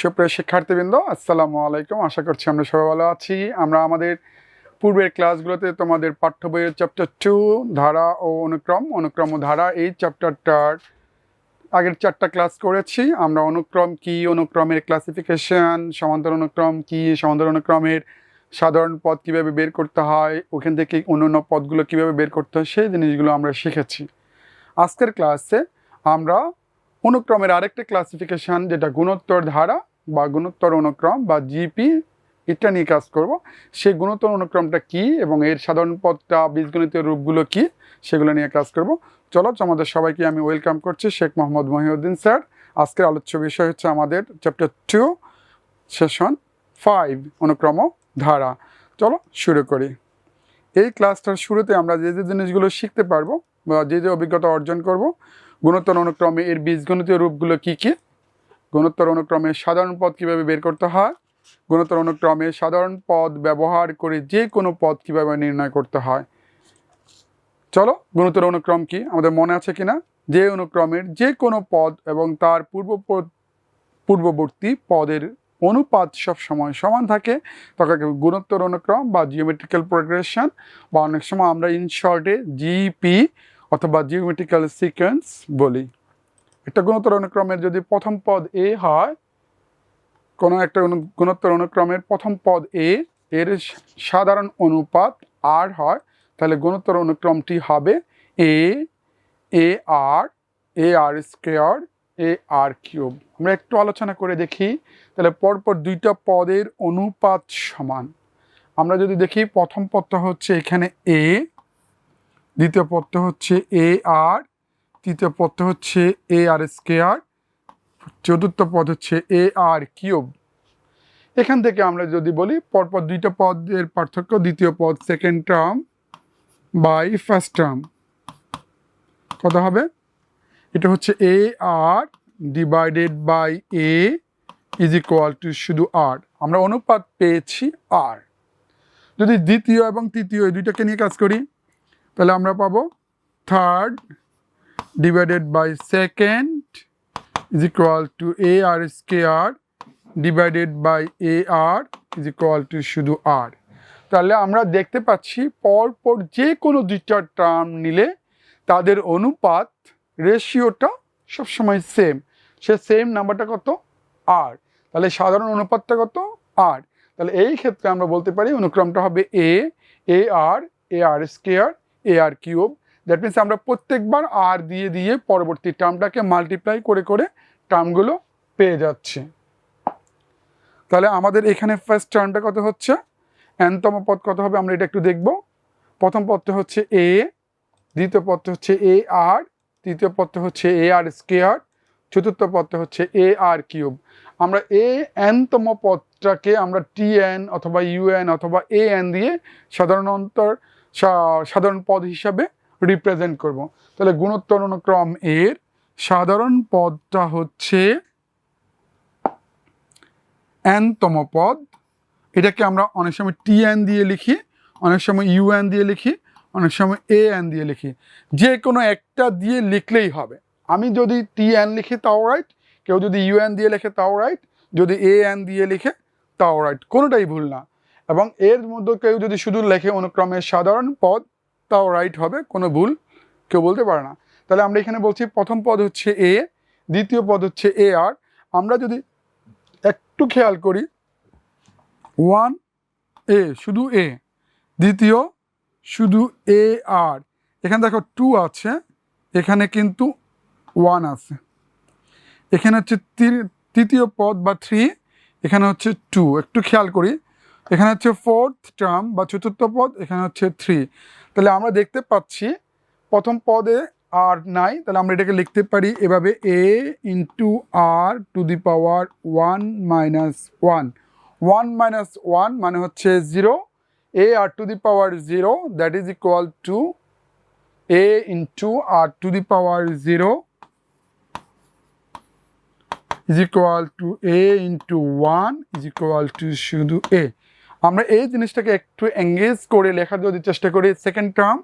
সুপ্রিয় শিক্ষার্থীবৃন্দ, আসসালামু আলাইকুম। আশা করছি আমরা সবাই ভালো আছি। আমরা আমাদের পূর্বের ক্লাসগুলোতে তোমাদের পাঠ্য বইয়ের চ্যাপ্টার টু ধারা ও অনুক্রম অনুক্রম ও ধারা এই চ্যাপ্টারটার আগের চারটা ক্লাস করেছি। আমরা অনুক্রম কি, অনুক্রমের ক্লাসিফিকেশন সমান্তর অনুক্রম কি সমান্তর অনুক্রমের সাধারণ পদ কীভাবে বের করতে হয়, ওখান থেকে অন্যান্য পদগুলো কীভাবে বের করতে হয়, সেই জিনিসগুলো আমরা শিখেছি। আজকের ক্লাসে আমরা অনুক্রমের আরেকটা ক্লাসিফিকেশান যেটা গুণোত্তর ধারা বা গুণোত্তর অনুক্রম বা জিপি এটা নিয়ে কাজ করব। সেই গুণোত্তর অনুক্রমটা কি এবং এর সাধারণ পদটা বীজগণিতের রূপগুলো কি সেগুলো নিয়ে কাজ করব। চলো আমাদের সবাইকে আমি ওয়েলকাম করছি শেখ মোহাম্মদ মহিউদ্দিন স্যার। আজকের আলোচ্য বিষয় হচ্ছে আমাদের চ্যাপ্টার টু সেশন ফাইভ অনুক্রম ধারা। চলো, শুরু করি। এই ক্লাসটার শুরুতে আমরা যে যে জিনিসগুলো শিখতে পারব বা যে যে অভিজ্ঞতা অর্জন করব, গুণোত্তর অনুক্রমে এর বীজগণিতীয় রূপগুলো কি কি গুণোত্তর অনুক্রমে সাধারণ পদ কীভাবে বের করতে হয়? গুণোত্তর অনুক্রমে সাধারণ পদ ব্যবহার করে যে কোনো পদ কীভাবে নির্ণয় করতে হয়? চলো, গুণোত্তর অনুক্রম কি? আমাদের মনে আছে কিনা? যে অনুক্রমের যে কোনো পদ এবং তার পূর্ব পূর্ববর্তী পদের অনুপাত সব সময় সমান থাকে। তাকে গুণোত্তর অনুক্রম বা জিওমেট্রিক্যাল প্রোগ্রেশন বা অনেক সময় আমরা ইন শর্টে জিপি অথবা জিওমেট্রিক্যাল সিকোয়েন্স বলি। একটা গুণোত্তর অনুক্রমের যদি প্রথম পদ এ হয়, কোনো একটা গুণোত্তর অনুক্রমের প্রথম পদ এ এর সাধারণ অনুপাত আর হয়, তাহলে গুণোত্তর অনুক্রমটি হবে a a r a r square A r cube আমরা একটু আলোচনা করে দেখি, তাহলে পরপর দুইটা পদের অনুপাত সমান। আমরা যদি দেখি, প্রথম পদটা হচ্ছে এখানে এ দ্বিতীয় পদটা হচ্ছে এ আর তৃতীয় পদটা হচ্ছে এ আর স্কোয়ার চতুর্থ পদ হচ্ছে এ আর কিউব এখান থেকে আমরা যদি বলি, পরপর দুইটা পদের পার্থক্য, দ্বিতীয় পদ second term by first term কত হবে? এটা হচ্ছে a r divided by a is equal to শুধু আর আমরা অনুপাত পেয়েছি আর যদি দ্বিতীয় এবং তৃতীয় এই দুইটাকে নিয়ে কাজ করি, তাহলে আমরা পাবো third second is equal to a r square divided by a r is equal to শুধু আর তাহলে আমরা দেখতে পাচ্ছি পরপর যে কোনো দুইটা টার্ম নিলে তাদের অনুপাত রেশিওটা সবসময় সেম সে সেম নাম্বারটা কত? আর তাহলে সাধারণ অনুপাতটা কত? আর তাহলে এই ক্ষেত্রে আমরা বলতে পারি অনুক্রমটা হবে a a r a r square a r cube that means আমরা প্রত্যেকবার আর দিয়ে দিয়ে পরবর্তী টার্মটাকে মাল্টিপ্লাই করে করে টার্মগুলো পেয়ে যাচ্ছি। তাহলে আমাদের এখানে ফার্স্ট টার্মটা কত হচ্ছে? এনতম পদ কত হবে? আমরা এটা একটু দেখব। প্রথম পদটা হচ্ছে এ দ্বিতীয় পদটা হচ্ছে এ আর তৃতীয় পদটা হচ্ছে এ আর স্কেয়ার চতুর্থ পদটা হচ্ছে এ আর কিউব আমরা এ এনতম পদটাকে আমরা টি এন অথবা ইউএন অথবা এ এন দিয়ে সাধারণ অন্তর সাধারণ পদ হিসাবে রিপ্রেজেন্ট করব। তাহলে গুণোত্তর অনুক্রম এর সাধারণ পদটা হচ্ছে এনতম পদ। এটাকে আমরা অনেক সময় টি এন দিয়ে লিখি, অনেক সময় ইউ এন দিয়ে লিখি, অনেক সময় এ এন দিয়ে লিখি। যে কোনো একটা দিয়ে লিখলেই হবে। আমি যদি টি এন লিখি তাও রাইট কেউ যদি ইউ এন দিয়ে লেখে তাও রাইট যদি এ এন দিয়ে লিখে তাও রাইট কোনোটাই ভুল না। এবং এর মধ্যে কেউ যদি শুধু লেখে অনুক্রমের সাধারণ পদ তাও রাইট হবে, কোনো ভুল কেউ বলতে পারে না। তাহলে আমরা এখানে বলছি প্রথম পদ হচ্ছে এ দ্বিতীয় পদ হচ্ছে এ আর আমরা যদি একটু খেয়াল করি ওয়ান এ শুধু এ দ্বিতীয় শুধু এ আর এখানে দেখো টু আছে, এখানে কিন্তু ওয়ান আছে। এখানে হচ্ছে তৃতীয় পদ বা থ্রি এখানে হচ্ছে টু একটু খেয়াল করি এখানে হচ্ছে ফোর্থ টার্ম বা চতুর্থ পদ, এখানে হচ্ছে থ্রি তাহলে আমরা দেখতে পাচ্ছি প্রথম পদে আর নাই, তাহলে আমরা এটাকে লিখতে পারি এভাবে a into r to the power one minus one one minus one মানে হচ্ছে zero a r to the power zero that is equal to a into r to the power zero is equal to a into one is equal to শুধু a আমরা এই জিনিসটাকে একটু engage করে লেখার যদি চেষ্টা করি second term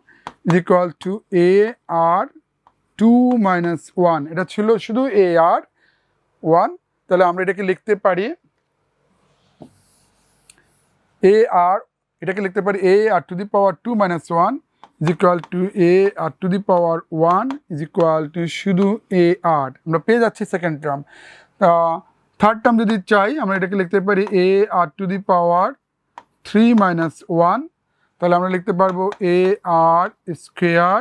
is equal to a r two minus one এটা ছিল শুধু এ আর ওয়ান তাহলে আমরা এটাকে লিখতে পারি এ আর এটাকে লিখতে পারি a r to the power two minus one is equal to a r to the power one is equal to শুধু এ আর আমরা পেয়ে যাচ্ছি সেকেন্ড টার্ম থার্ড টার্ম যদি চাই, আমরা এটাকে লিখতে পারি a r to the power three minus one তাহলে আমরা লিখতে পারব a r square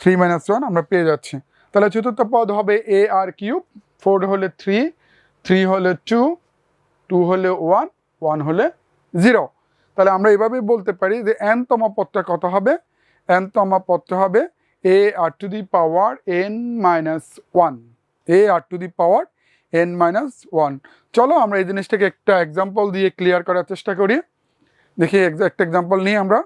three minus one আমরা পেয়ে যাচ্ছি। তাহলে চতুর্থ পদ হবে এ আর কিউব ফোর হলে থ্রি থ্রি হলে টু টু হলে ওয়ান ওয়ান হলে জিরো তাহলে আমরা এভাবেই বলতে পারি যে এনতম পদটা কত হবে? এনতম পদটা হবে a r to the power n minus one a r to the power n minus one চলো আমরা এই জিনিসটাকে একটা এক্সাম্পল দিয়ে ক্লিয়ার করার চেষ্টা করি। দেখি একটা এক্সাম্পল নিই আমরা।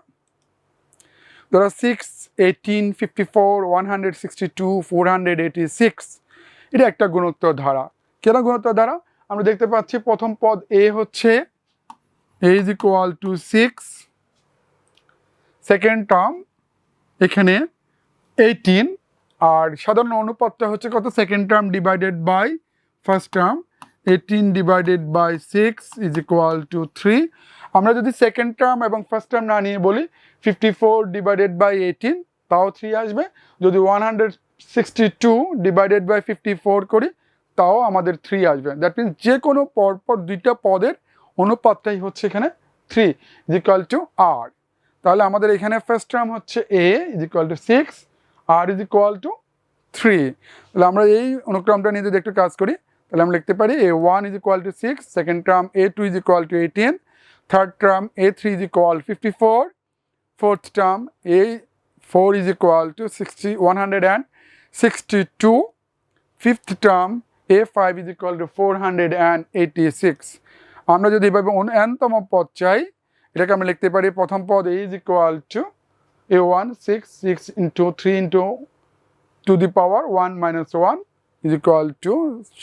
ধরো six eighteen fifty four one hundred sixty two four hundred eighty six এটা একটা গুণোত্তর ধারা কেন গুণোত্তর ধারা আমরা দেখতে পাচ্ছি প্রথম পদ এ হচ্ছে a is equal to six second term এখানে এইটিন আর সাধারণ অনুপাতটা হচ্ছে কত? Second term divided by first term eighteen divided by six is equal to three আমরা যদি সেকেন্ড টার্ম এবং ফার্স্ট টার্ম না নিয়ে বলি fifty four divided by eighteen তাও থ্রি আসবে। যদি one hundred sixty two divided by fifty four করি, তাও আমাদের থ্রি আসবে। দ্যাট মিনস যে কোনো পরপর দুইটা পদের অনুপাতটাই হচ্ছে এখানে three is equal to r তাহলে আমাদের এখানে ফার্স্ট টার্ম হচ্ছে a is equal to six r is equal to three তাহলে আমরা এই অনুক্রমটা নিয়ে যদি একটু কাজ করি তাহলে আমরা লিখতে পারি a one is equal to six second term a two is equal to eighteen third term a three is equal fifty four fourth term a4 is equal to 60 162 fifth term a5 is equal to 486 আমরা যদি এভাবে এনতম পদ চাই, এটাকে আমরা লিখতে পারি, প্রথম পদ a is equal to a1 6 6 into 3 into to the power 1 minus 1 is equal to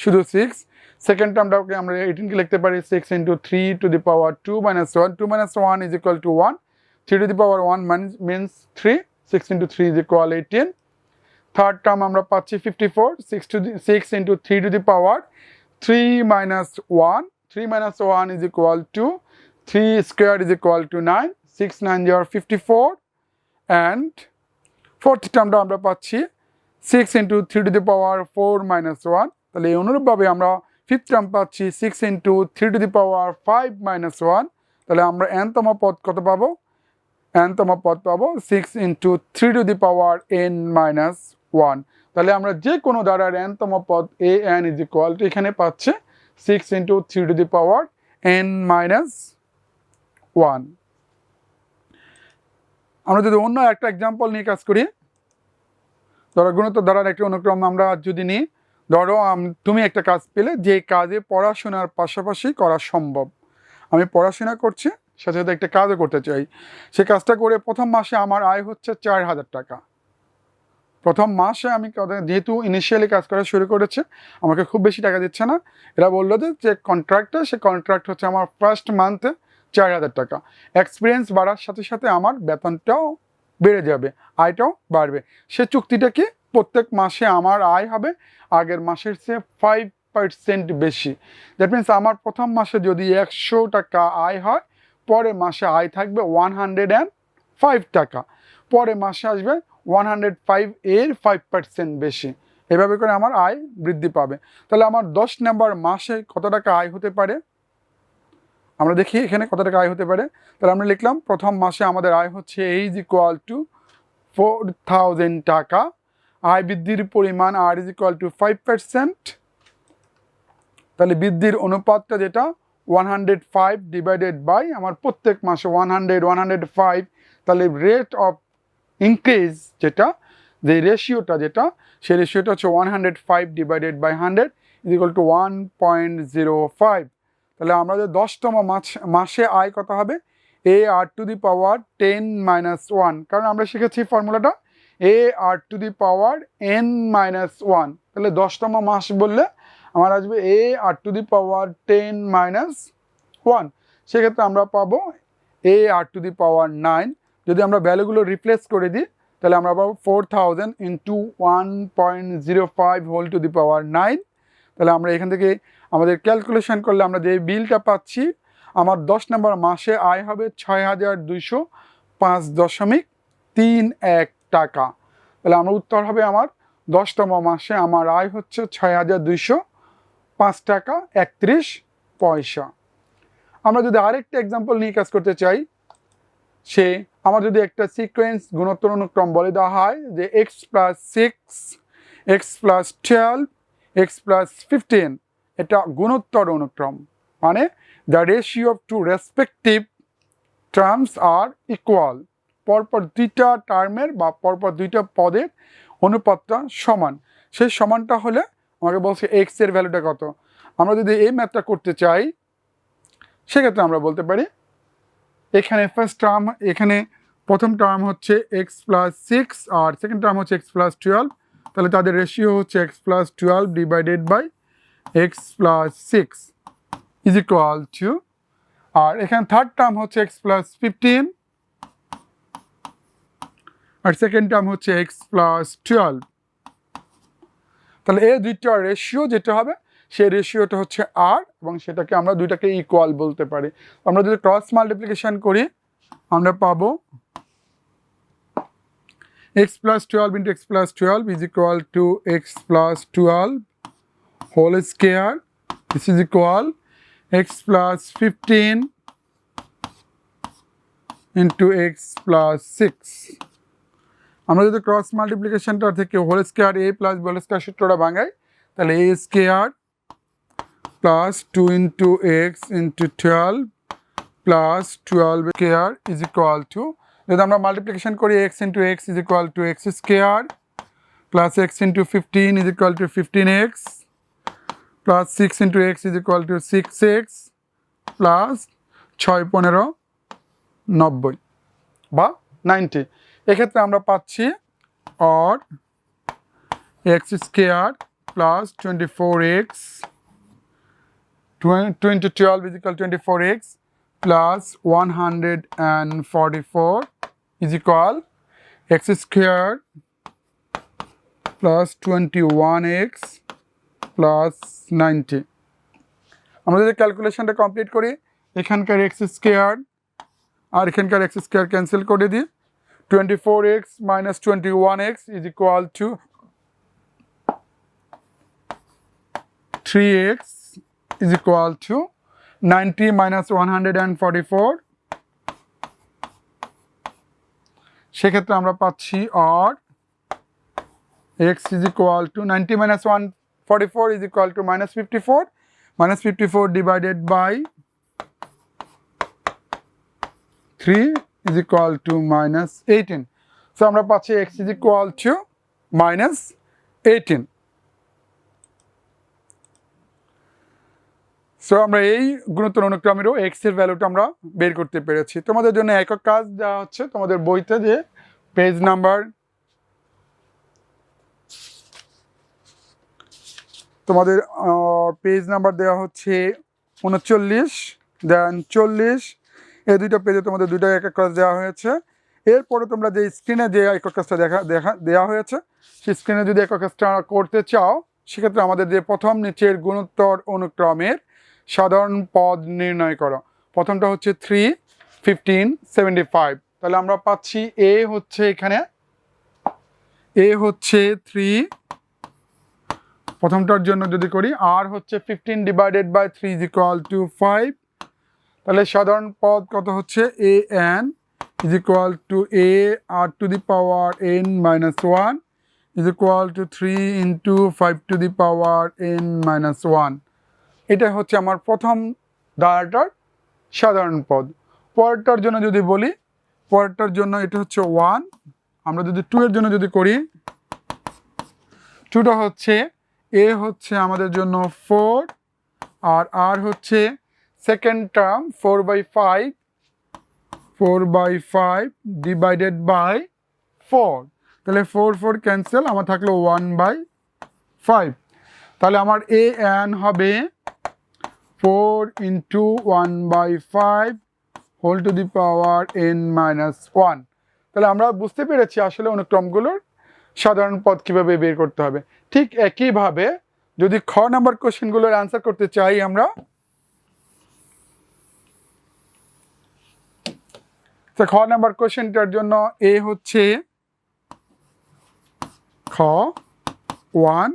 শুধু 6 সেকেন্ড টার্মটাকে আমরা 18 কে লিখতে পারি 6 into 3 to the power 2 minus 1 2 minus 1 is equal to 1 3 to the power 1 means, means 3 6 into 3 is equal 18 third term আমরা পাচ্ছি 54 6 to the 6 into 3 to the power 3 minus 1 3 minus 1 is equal to 3 squared is equal to 9 6 9 are 54 and fourth টার্মটা আমরা পাচ্ছি 6 into 3 to the power 4 minus 1 তাহলে অনুরূপভাবে আমরা fifth term পাচ্ছি 6 into 3 to the power 5 minus 1 তাহলে আমরা এনতম পদ কত পাবো? এনতম পদ পাবো six into three to the power n minus one তাহলে আমরা যে কোনো দ্বারার এনতম পদ a n is equal to এখানে পাচ্ছে six into three to the power n minus one আমরা যদি অন্য একটা এক্সাম্পল নিয়ে কাজ করি ধরো গুণোত্তর ধারার একটি অনুক্রম আমরা যদি নিই, ধরো তুমি একটা কাজ পেলে, যে কাজে পড়াশোনার পাশাপাশি করা সম্ভব। আমি পড়াশোনা করছি, সাথে সাথে একটা কাজও করতে চাই। সে কাজটা করে প্রথম মাসে আমার আয় হচ্ছে চার হাজার টাকা। প্রথম মাসে আমি যেহেতু ইনিশিয়ালি কাজ করা শুরু করেছে, আমাকে খুব বেশি টাকা দিচ্ছে না। এরা বলল যে যে কন্ট্রাক্টটা সে কন্ট্রাক্ট হচ্ছে আমার ফার্স্ট মান্থে চার হাজার টাকা। এক্সপিরিয়েন্স বাড়ার সাথে সাথে আমার বেতনটাও বেড়ে যাবে, আয়টাও বাড়বে। সে চুক্তিটা কি? প্রত্যেক মাসে আমার আয় হবে, আগের মাসের চেয়ে ফাইভ পার্সেন্ট বেশি। দ্যাট মিনস আমার প্রথম মাসে যদি একশো টাকা আয় হয়, পরের মাসে আয় থাকবে ওয়ান হান্ড্রেড অ্যান্ড ফাইভ টাকা। পরের মাসে আসবে ওয়ান হান্ড্রেড ফাইভ এর ফাইভ পার্সেন্ট বেশি। এভাবে করে আমার আয় বৃদ্ধি পাবে। তাহলে আমার দশ নাম্বার মাসে কত টাকা আয় হতে পারে? আমরা দেখি এখানে কত টাকা আয় হতে পারে। তাহলে আমরা লিখলাম, প্রথম মাসে আমাদের আয় হচ্ছে a is equal to four thousand টাকা। আয় বৃদ্ধির পরিমাণ r is equal to five percent তাহলে বৃদ্ধির অনুপাতটা যেটা one hundred five divided by আমার প্রত্যেক মাসে one hundred one hundred five তাহলে রেট অফ ইনক্রিজ যেটা, যে রেশিওটা যেটা, সেই রেশিওটা হচ্ছে one hundred five divided by hundred is equal to one point zero five তাহলে আমাদের দশতম মাস মাসে আয় কত হবে? A r to the power ten minus one কারণ আমরা শিখেছি ফর্মুলাটা a r to the power n minus one তাহলে দশতম মাস বললে আমার আসবে a r to the power ten minus one সেক্ষেত্রে আমরা পাবো এ r to the power nine যদি আমরা ভ্যালুগুলো রিপ্লেস করে দিই, তাহলে আমরা পাবো four thousand into one point zero five whole to the power nine তাহলে আমরা এখান থেকে আমাদের ক্যালকুলেশন করলে আমরা যে বিলটা পাচ্ছি, আমার দশ নম্বর মাসে আয় হবে ছয় হাজার দুইশো পাঁচ দশমিক তিন এক টাকা। তাহলে আমার উত্তর হবে আমার দশতম মাসে আমার আয় হচ্ছে ছয় হাজার দুইশো পাঁচ টাকা একত্রিশ পয়সা। আমরা যদি আরেকটা এক্সাম্পল নিয়ে কাজ করতে চাই, সে আমার যদি একটা সিকোয়েন্স গুণোত্তর অনুক্রম বলে দেওয়া হয় যে x plus six x plus twelve x plus fifteen এটা গুণোত্তর অনুক্রম। মানে the ratio of two respective terms are equal পরপর দুইটা টার্মের বা পরপর দুইটা পদের অনুপাতটা সমান। সেই সমানটা হলে আমাকে বলছে এক্সের ভ্যালুটা কত। আমরা যদি এই ম্যাথটা করতে চাই, সেক্ষেত্রে আমরা বলতে পারি, এখানে ফার্স্ট টার্ম এখানে প্রথম টার্ম হচ্ছে এক্স প্লাস সিক্স আর সেকেন্ড টার্ম হচ্ছে এক্স প্লাস টুয়েলভ তাহলে তাদের রেশিও হচ্ছে x plus twelve divided by x plus six is equal to r এখানে থার্ড টার্ম হচ্ছে এক্স প্লাস ফিফটিন আর সেকেন্ড টার্ম হচ্ছে এক্স প্লাস টুয়েলভ তাহলে এই দুইটা রেশিও যেটা হবে, সেই রেশিওটা হচ্ছে আর এবং সেটাকে আমরা দুইটাকে ইকুয়াল বলতে পারি। আমরা যদি ক্রস মাল্টিপ্লিকেশন করি, আমরা পাবো x plus twelve into x plus twelve is equal to x plus twelve whole square this is equal x plus fifteen into x plus six আমরা যদি ক্রস মাল্টিপ্লিকেশনটা থেকে whole square a plus whole square সূত্রটা ভাঙাই, তাহলে a square plus two into x into twelve plus twelve square is equal to যদি আমরা multiplication করি x into x is equal to x square plus x into fifteen is equal to fifteen x plus six into x is equal to six x plus ছয় পনেরো নব্বই বা ninety. এক্ষেত্রে আমরা পাচ্ছি or x square plus twenty four x twenty twelve equal twenty four x plus one hundred and forty four is equal x square plus twenty one x plus ninety আমরা যদি ক্যালকুলেশনটা complete করি, এখানকার x square আর এখানকার x square cancel করে দিই twenty four x minus twenty one x is equal to three x is equal to 90 minus 144 সেক্ষেত্রে আমরা পাচ্ছি আর x is equal to ninety minus one forty four is equal to minus fifty four minus fifty four divided by three is equal to minus eighteen so আমরা পাচ্ছি x is equal to minus eighteen so আমরা এই গুণোত্তর অনুক্রমেরও এক্সের ভ্যালুটা আমরা বের করতে পেরেছি। তোমাদের জন্য একক কাজ দেওয়া হচ্ছে তোমাদের বইতে যে পেজ নাম্বার তোমাদের পেজ নাম্বার দেওয়া হচ্ছে উনচল্লিশ দেন চল্লিশ। এই দুইটা পেজে তোমাদের দুইটা একক কাজ দেওয়া হয়েছে। এরপরে তোমরা যে স্ক্রিনে যে একক কাজটা দেখা দেখা, দেওয়া হয়েছে, সেই স্ক্রিনে যদি একক কাজটা করতে চাও, সেক্ষেত্রে আমাদের যে প্রথম নিচের গুণোত্তর অনুক্রমের সাধারণ পদ নির্ণয় করো। প্রথমটা হচ্ছে থ্রি ফিফটিন সেভেন্টি ফাইভ তাহলে আমরা পাচ্ছি এ হচ্ছে এখানে। এ হচ্ছে থ্রি প্রথমটার জন্য যদি করি আর হচ্ছে fifteen divided by three is equal to five তাহলে সাধারণ পদ কত হচ্ছে? A n is equal to a r to the power n minus one is equal to three into five to the power n minus one এটা হচ্ছে আমার প্রথম ধারাটার সাধারণ পদ। পরেরটার জন্য যদি বলি, পরেরটার জন্য এটা হচ্ছে ওয়ান আমরা যদি টু এর জন্য যদি করি টুটা হচ্ছে এ হচ্ছে আমাদের জন্য ফোর আর আর হচ্ছে second term four by five four by five divided by four তাহলে ফোর ফোর ক্যান্সেল আমার থাকল ওয়ান বাই ফাইভ তাহলে আমার এ এন হবে four into one by five whole to the power n minus one তাহলে আমরা বুঝতে পেরেছি আসলে অনুক্রমগুলোর সাধারণ পদ কীভাবে বের করতে হবে। ঠিক একইভাবে যদি খ নাম্বার কোশ্চেনগুলোর অ্যান্সার করতে চাই আমরা। খ নাম্বার কোশ্চেনটার জন্য এ হচ্ছে খ ওয়ান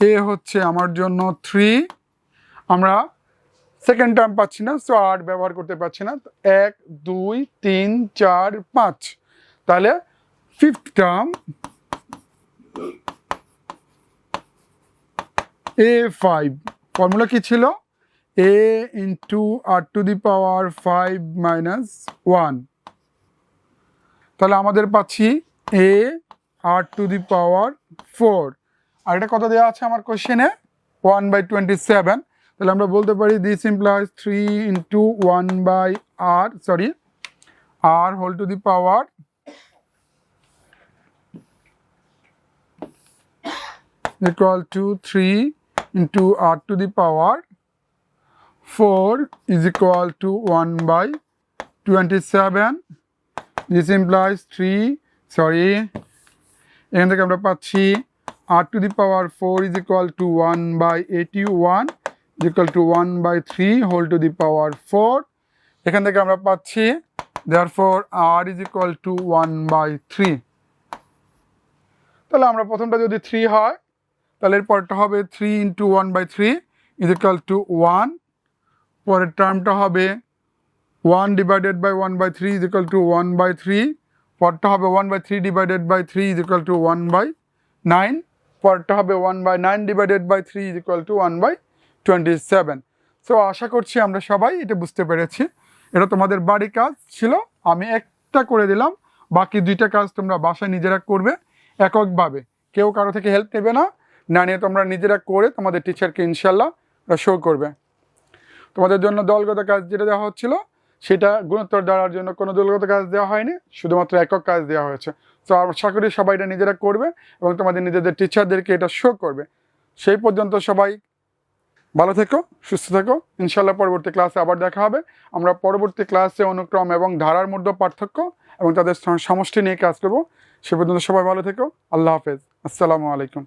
এ হচ্ছে আমার জন্য থ্রি আমরা সেকেন্ড টার্ম পাচ্ছি না সো আট ব্যবহার করতে পারছি না। এক, দুই, তিন, চার, পাঁচ। তাহলে fifth term a five formula কি ছিল? A into r to the power five minus one তাহলে আমাদের পাচ্ছি এ r to the power four আর এটা কত দেওয়া আছে আমার কোশ্চেনে ওয়ান বাই টোয়েন্টি সেভেন তাহলে আমরা বলতে পারি this implies three into one by r sorry r whole to the power equal to three into r to the power four is equal to one by twenty seven this implies three sorry এখান থেকে আমরা পাচ্ছি r to the power four is equal to one by eighty one equal to 1 by 3 whole to the power 4 এখান থেকে আমরা পাচ্ছি, therefore, r is equal to 1 by 3 তাহলে আমরা প্রথমটা যদি 3 হয়, তাহলে এর পরেরটা হবে three into one by three is equal to one পরের টার্মটা হবে one divided by one by three is equal to one by three পরটা হবে one by three divided by three is equal to one by nine পরটা হবে one by nine divided by three is equal to one by twenty seven so আশা করছি আমরা সবাই এটা বুঝতে পেরেছি। এটা তোমাদের বাড়ি কাজ ছিল। আমি একটা করে দিলাম। বাকি দুইটা কাজ তোমরা বাসায় নিজেরা করবে এককভাবে। কেউ কারও থেকে হেল্প নেবে না। না নিয়ে তোমরা নিজেরা করে তোমাদের টিচারকে ইনশাল্লাহ শো করবে। তোমাদের জন্য দলগত কাজ যেটা দেওয়া হচ্ছিল, সেটা গুণোত্তর দেওয়ার জন্য কোনো দলগত কাজ দেওয়া হয়নি। শুধুমাত্র একক কাজ দেওয়া হয়েছে। তো আশা করি সবাই এটা নিজেরা করবে এবং তোমাদের নিজেদের টিচারদেরকে এটা শো করবে। সেই পর্যন্ত সবাই ভালো থেকো, সুস্থ থেকো। ইনশাল্লাহ পরবর্তী ক্লাসে আবার দেখা হবে। আমরা পরবর্তী ক্লাসে অনুক্রম এবং ধারার মধ্যে পার্থক্য এবং তাদের সমষ্টি নিয়ে কাজ করব। সে পর্যন্ত সবাই ভালো থেকো। আল্লাহ হাফেজ। আসসালামু আলাইকুম।